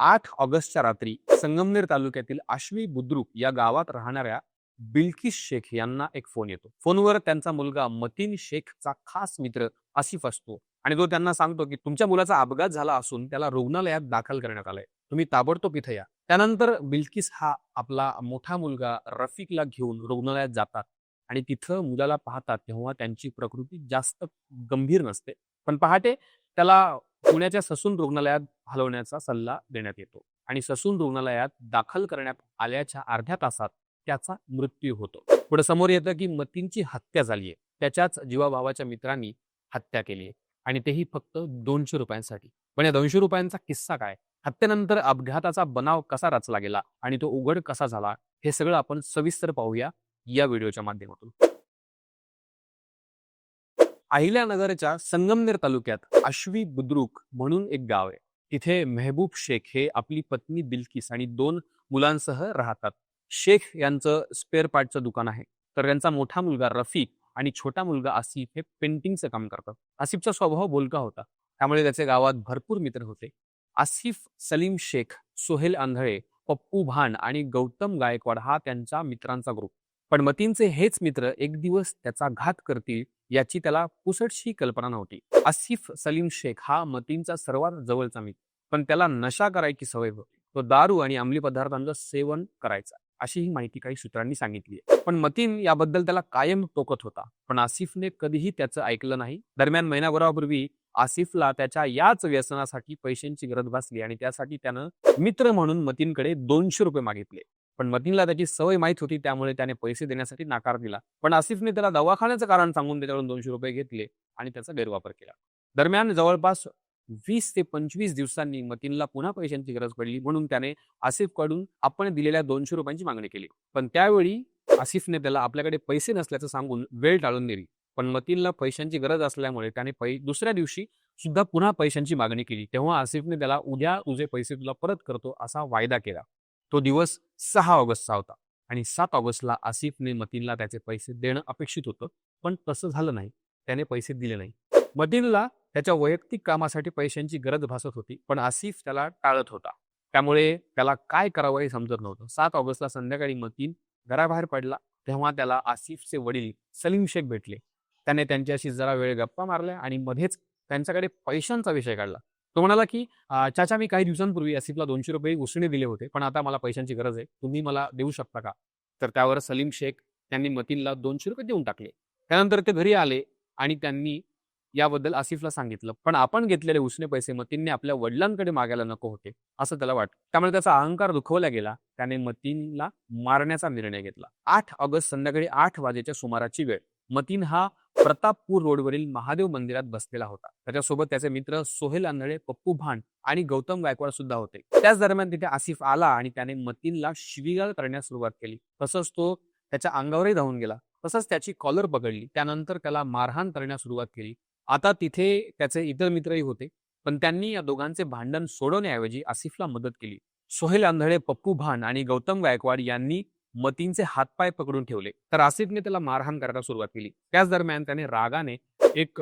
आठ ऑगस्टच्या रात्री संगमनेर तालुक्यातील आश्वी बुद्रुक या गावात राहणाऱ्या बिल्किस शेख यांना एक फोन येतो. फोनवर त्यांचा मुलगा मतीन शेखचा खास मित्र आसिफ असतो आणि तो त्यांना सांगतो की तुमच्या मुलाचा अपघात झाला असून त्याला रुग्णालयात दाखल करण्यात आलाय. तुम्ही ताबडतोब इथे या. त्यानंतर बिल्किस हा आपला मोठा मुलगा रफिकला घेऊन रुग्णालयात जातात आणि तिथं मुलाला पाहतात तेव्हा त्यांची प्रकृती जास्त गंभीर नसते. पण पहाटे त्याला पुण्याच्या ससून रुग्णालयात हलवण्याचा सल्ला देण्यात येतो आणि ससून रुग्णालयात दाखल करण्यात आल्याच्या अर्ध्या तासात त्याचा मृत्यू होतो. पुढे समोर येतं की मतींची हत्या झाली आहे त्याच्याच जीवाभावाच्या मित्रांनी हत्या केली आहे आणि तेही फक्त दोनशे रुपयांसाठी. पण या दोनशे रुपयांचा किस्सा काय? हत्येनंतर अपघाताचा बनाव कसा रचला गेला आणि तो उघड कसा झाला? हे सगळं आपण सविस्तर पाहूया या व्हिडिओच्या माध्यमातून. अहिल्यानगरच्या संगमनेर तालुक्यात आश्वी बुद्रुक म्हणून एक गाव आहे. तिथे मेहबूब शेख हे आपली पत्नी बिल्किस आणि दोन मुलांसह राहतात. शेख यांचं स्पेअर पार्टचं दुकान आहे. तर त्यांचा मोठा मुलगा रफीक आणि छोटा मुलगा आसिफ हे पेंटिंगचं काम करतात. आसिफचा स्वभाव बोलका होता. त्यामुळे त्याचे गावात भरपूर मित्र होते. आसिफ सलीम शेख सोहेल आंधळे पप्पू भान आणि गौतम गायकवाड हा त्यांच्या मित्रांचा ग्रुप पण मतींचे हेच मित्र एक दिवस त्याचा घात करतील याची त्याला पुसटशी कल्पना नव्हती. आसिफ सलीम शेख हा मतींचा सर्वात जवळचा मित्र. पण त्याला नशा करायची सवय होती. तो दारू आणि अंमली पदार्थांचं सेवन करायचा अशी ही माहिती काही सूत्रांनी सांगितली आहे. पण मतीन याबद्दल त्याला कायम टोकत होता. पण आसिफने कधीही त्याचं ऐकलं नाही. दरम्यान महिनाभरापूर्वी आसिफला त्याच्या याच व्यसनासाठी पैशांची गरज भासली आणि त्यासाठी त्यानं मित्र म्हणून मतीनकडे दोनशे रुपये मागितले. पण मतीनला त्याची सवय माहीत होती त्यामुळे त्याने पैसे देण्यासाठी नकार दिला. पण आसिफने त्याला दवाखान्याचं कारण सांगून त्याच्याकडून दोनशे रुपये घेतले आणि त्याचा गैरवापर केला. दरम्यान जवळपास वीस ते पंचवीस दिवसांनी मतीनला पुन्हा पैशांची गरज पडली म्हणून त्याने आसिफकडून आपण दिलेल्या दोनशे रुपयांची मागणी केली. पण त्यावेळी आसिफने त्याला आपल्याकडे पैसे नसल्याचं सांगून वेळ टाळून दिली. पण मतीनला पैशांची गरज असल्यामुळे त्याने पै दुसऱ्या दिवशी सुद्धा पुन्हा पैशांची मागणी केली. तेव्हा आसिफने त्याला उद्या तुझे पैसे तुला परत करतो असा वायदा केला. तो दिवस सहा ऑगस्टचा होता. आणि सात ऑगस्टला आसिफने मतीनला त्याचे पैसे देणं अपेक्षित होतं. पण तसं झालं नाही. त्याने पैसे दिले नाही. मतीनला त्याच्या वैयक्तिक कामासाठी पैशांची गरज भासत होती पण आसिफ त्याला टाळत होता. त्यामुळे त्याला काय करावं हे समजत नव्हतं. सात ऑगस्टला संध्याकाळी मतीन घराबाहेर पडला. तेव्हा त्याला आसिफचे वडील सलीम शेख भेटले. त्याने त्यांच्याशी जरा वेळ गप्पा मारल्या आणि मध्येच त्यांच्याकडे पैशांचा विषय काढला. तो म्हणाला की चाचा मी काही दिवसांपूर्वी आसिफला दोनशे रुपये उसणे दिले होते पण आता मला पैशांची गरज आहे. तुम्ही मला देऊ शकता का? तर त्यावर सलीम शेख त्यांनी मतीनला दोनशे रुपये देऊन टाकले. त्यानंतर ते घरी आले आणि त्यांनी याबद्दल आसिफला सांगितलं पण आपण घेतलेले उसने पैसे मतीनने आपल्या वडिलांकडे मागायला नको होते. असं त्याला वाटतं त्यामुळे त्याचा अहंकार दुखवला गेला. त्याने मतीनला मारण्याचा निर्णय घेतला. आठ ऑगस्ट संध्याकाळी आठ वाजेच्या सुमाराची वेळ. मतीन हा प्रतापपूर रोडवरील महादेव मंदिरात बसलेला होता. त्याच्यासोबत त्याचे मित्र सोहेल आंधळे पप्पू भांड आणि गौतम गायकवाड सुद्धा होते. त्याच दरम्यान तिथे आसिफ आला आणि त्याने मतीनला शिवीगाळ करण्यास सुरुवात केली. तसंच तो त्याच्या अंगावरही धावून गेला. तसंच त्याची कॉलर पकडली. त्यानंतर त्याला मारहाण करण्यास सुरुवात केली. आता तिथे त्याचे इतर मित्रही होते. पण त्यांनी या दोघांचे भांडण सोडवण्याऐवजी आसिफला मदत केली. सोहेल आंधळे पप्पू भान आणि गौतम गायकवाड यांनी मतींचे हातपाय पकडून ठेवले. तर आसिफने त्याला मारहाण करायला सुरुवात केली. त्याच दरम्यान त्याने रागाने एक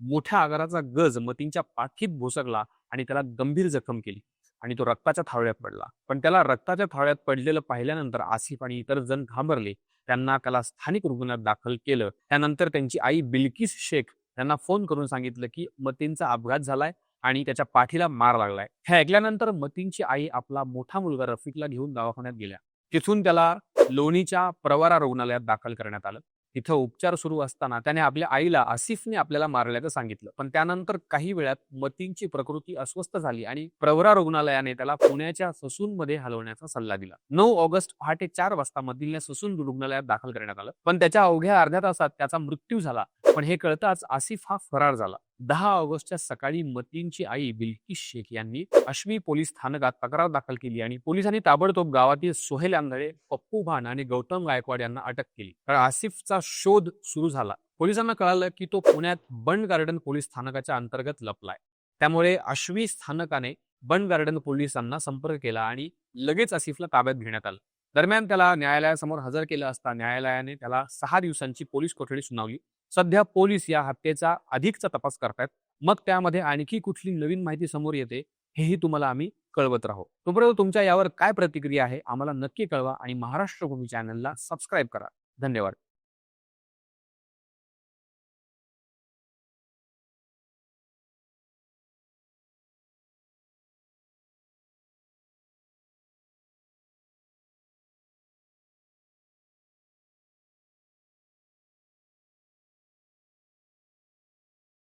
मोठ्या आगाराचा गज मतींच्या पाठीत भोसकला आणि त्याला गंभीर जखम केली आणि तो रक्ताच्या थावळ्यात पडला. पण त्याला रक्ताच्या थावळ्यात पडलेलं पाहिल्यानंतर आसिफ आणि इतर जण घाबरले. त्यांना त्याला स्थानिक रुग्णालयात दाखल केलं. त्यानंतर त्यांची आई बिल्किस शेख त्यांना फोन करून सांगितलं की मतींचा अपघात झालाय आणि त्याच्या पाठीला मार लागलाय. हे ऐकल्यानंतर मतींची आई आपला मोठा मुलगा रफिकला घेऊन दवाखान्यात गेल्या. तिथून त्याला लोणीच्या प्रवारा रुग्णालयात दाखल करण्यात आलं. तिथं उपचार सुरू असताना त्याने आपल्या आईला आसिफने आपल्याला मारल्याचं सांगितलं. पण त्यानंतर काही वेळात मतींची प्रकृती अस्वस्थ झाली आणि प्रवरा रुग्णालयाने त्याला पुण्याच्या ससूनमध्ये हलवण्याचा सल्ला दिला. नऊ ऑगस्ट पहाटे चार वाजता मतीलने ससून रुग्णालयात दाखल करण्यात आलं. पण त्याच्या अवघ्या अर्ध्या तासात त्याचा मृत्यू झाला. पण हे कळताच आसिफ हा फरार झाला. दहा ऑगस्टच्या सकाळी मतीनची आई बिल्किस शेख यांनी अश्वी पोलीस स्थानकात तक्रार दाखल केली आणि पोलिसांनी ताबडतोब गावातील सोहेल आंधळे पप्पू भान आणि गौतम गायकवाड यांना अटक केली. तर आसिफचा शोध सुरू झाला. पोलिसांना कळालं की तो पुण्यात बंड गार्डन पोलीस स्थानकाच्या अंतर्गत लपलाय. त्यामुळे अश्वी स्थानकाने बंड गार्डन पोलिसांना संपर्क केला आणि लगेच आसिफला ताब्यात घेण्यात आलं. दरम्यान त्याला न्यायालयासमोर हजर केलं असता न्यायालयाने त्याला सहा दिवसांची पोलीस कोठडी सुनावली. सध्या पोलीस या हत्येचा अधिकचा तपास करतायत. मग त्यामध्ये आणखी कुठली नवीन माहिती समोर येते हेही तुम्हाला आम्ही कळवत राहू. तोपर्यंत तुमच्या यावर काय प्रतिक्रिया आहे आम्हाला नक्की कळवा आणि महाराष्ट्र भूमी चॅनलला सबस्क्राईब करा. धन्यवाद.